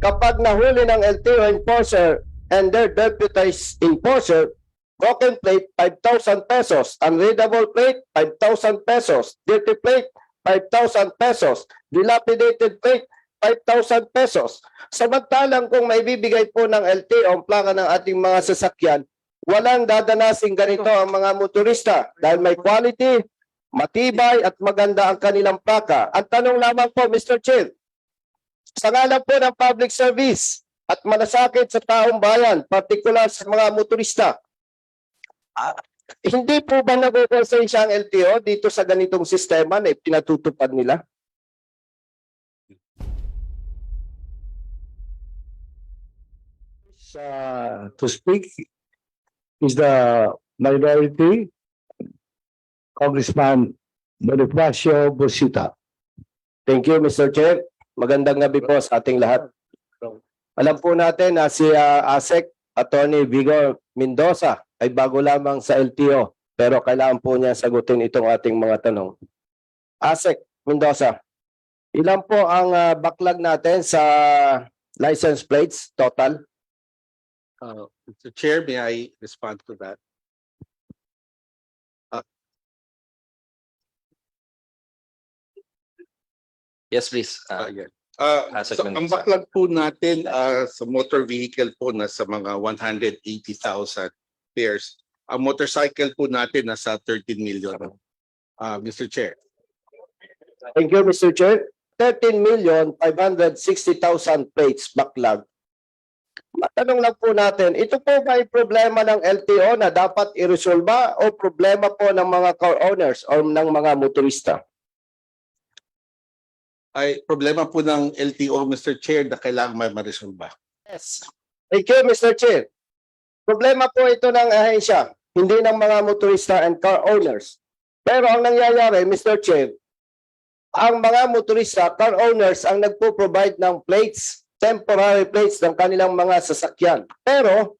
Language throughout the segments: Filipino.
kapag nahuli ng LTO enforcer and their deputized enforcer, broken plate, 5,000 pesos. Unreadable plate, 5,000 pesos. Dirty plate, 5,000 pesos. Dilapidated plate, 5,000 pesos. Samantalang kung maibibigay po ng LTO ang plaka ng ating mga sasakyan, walang dadanasing ganito ang mga motorista dahil may quality, matibay at maganda ang kanilang plaka. Ang tanong lamang po, Mr. Chair, sa ngalan po ng public service at malasakit sa taong bayan, particular sa mga motorista, ah, hindi po ba nagkukonsensya ang LTO dito sa ganitong sistema na pinatutupad nila? uh, to speak is the minority Congressman Bonifacio Busita. Thank you, Mr. Chair. Magandang gabi po sa ating lahat. Alam po natin na si uh, ASEC Attorney Vigor Mendoza ay bago lamang sa LTO pero kailangan po niya sagutin itong ating mga tanong. ASEC Mendoza, ilan po ang uh, backlog natin sa license plates total? Uh, Mr. Chair, may I respond to that? Yes, please. Uh, Uh, yeah. Uh, As a so ang backlog po natin uh, sa motor vehicle po nasa mga 180,000 pairs. Ang motorcycle po natin nasa 13 million. Uh, Mr. Chair. Thank you, Mr. Chair. 13 million 560,000 plates backlog. Matanong lang po natin, ito po ba ay problema ng LTO na dapat iresolba o problema po ng mga car owners o ng mga motorista? Ay problema po ng LTO, Mr. Chair, na kailangan may maresolba. Yes. Thank you, Mr. Chair. Problema po ito ng ahensya, hindi ng mga motorista and car owners. Pero ang nangyayari, Mr. Chair, ang mga motorista, car owners ang nagpo-provide ng plates, temporary plates ng kanilang mga sasakyan. Pero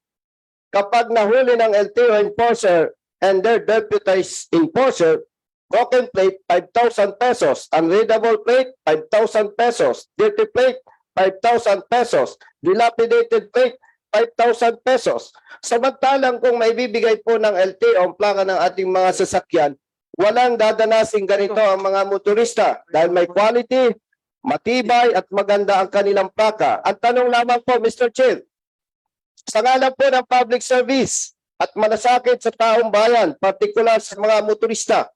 kapag nahuli ng LTO enforcer and their deputized enforcer, broken plate, 5,000 pesos. Unreadable plate, 5,000 pesos. Dirty plate, 5,000 pesos. Dilapidated plate, 5,000 pesos. Samantalang kung maibibigay po ng LTO ang plaka ng ating mga sasakyan, walang dadanasing ganito ang mga motorista dahil may quality, matibay at maganda ang kanilang plaka. Ang tanong lamang po, Mr. Chair, sa ngalan po ng public service at malasakit sa taong bayan, particular sa mga motorista,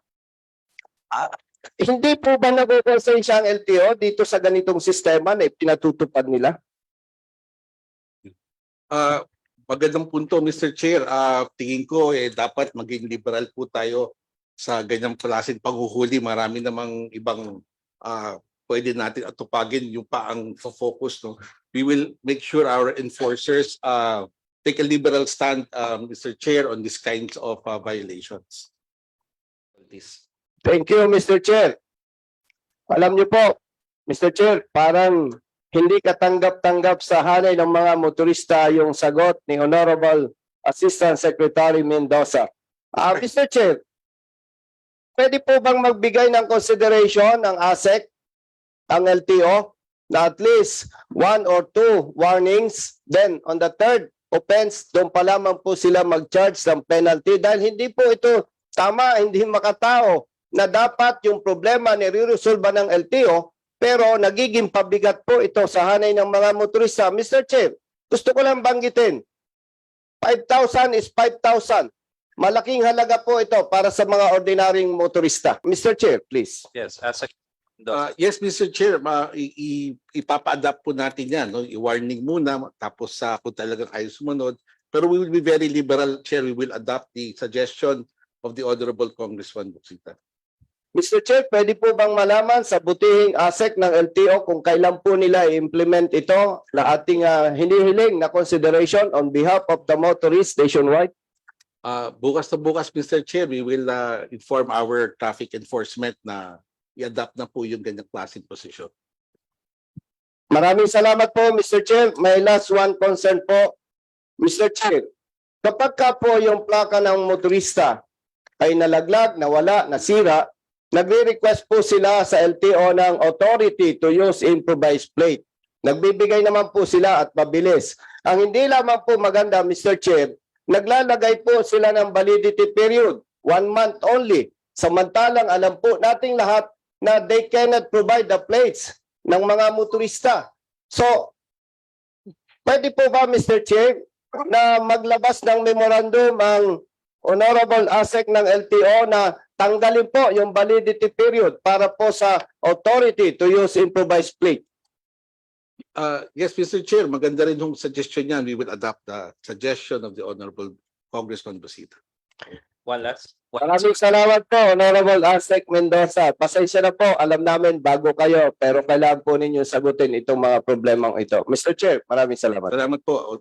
ah, hindi po ba nagkukonsensya ang LTO dito sa ganitong sistema na pinatutupad nila? Uh, magandang punto, Mr. Chair. Uh, tingin ko eh, dapat maging liberal po tayo sa ganyang klaseng paghuhuli. Marami namang ibang uh, pwede natin atupagin yung pa ang focus. No? We will make sure our enforcers uh, take a liberal stand, uh, Mr. Chair, on these kinds of uh, violations. please. Thank you, Mr. Chair. Alam niyo po, Mr. Chair, parang hindi katanggap-tanggap sa hanay ng mga motorista yung sagot ni Honorable Assistant Secretary Mendoza. Ah, Mr. Chair, pwede po bang magbigay ng consideration ng ASEC, ang LTO, na at least one or two warnings, then on the third offense, doon pa lamang po sila mag-charge ng penalty dahil hindi po ito tama, hindi makatao na dapat yung problema nire-resolve ng LTO pero nagiging pabigat po ito sa hanay ng mga motorista. Mr. Chair, gusto ko lang banggitin, 5,000 is 5,000. Malaking halaga po ito para sa mga ordinaryong motorista. Mr. Chair, please. Yes, as a Uh, yes, Mr. Chair, ma, ipapa-adapt po natin yan. No? I-warning muna, tapos sa kung talagang ayaw sumunod. Pero we will be very liberal, Chair. We will adopt the suggestion of the Honorable Congressman Buksita. Mr. Chair, pwede po bang malaman sa butihing ASEC ng LTO kung kailan po nila i-implement ito na ating ah, hinihiling na consideration on behalf of the motorists nationwide? Uh, bukas na bukas, Mr. Chair, we will uh, inform our traffic enforcement na i-adapt na po yung ganyang klaseng posisyon. Maraming salamat po, Mr. Chair. May last one concern po. Mr. Chair, kapag ka po yung plaka ng motorista ay nalaglag, nawala, nasira, nagre-request po sila sa LTO ng authority to use improvised plate. Nagbibigay naman po sila at mabilis. Ang hindi lamang po maganda, Mr. Chair, naglalagay po sila ng validity period, one month only. Samantalang alam po nating lahat na they cannot provide the plates ng mga motorista. So, pwede po ba, Mr. Chair, na maglabas ng memorandum ang Honorable ASEC ng LTO na tanggalin po yung validity period para po sa authority to use improvised plate. Uh, yes, Mr. Chair, maganda rin yung suggestion niyan. We will adopt the suggestion of the Honorable Congressman Busita. One last. one- Maraming salamat po, Honorable Aztec Mendoza. Pasensya na po, alam namin bago kayo, pero kailangan po ninyo sagutin itong mga problemang ito. Mr. Chair, maraming salamat. Salamat po.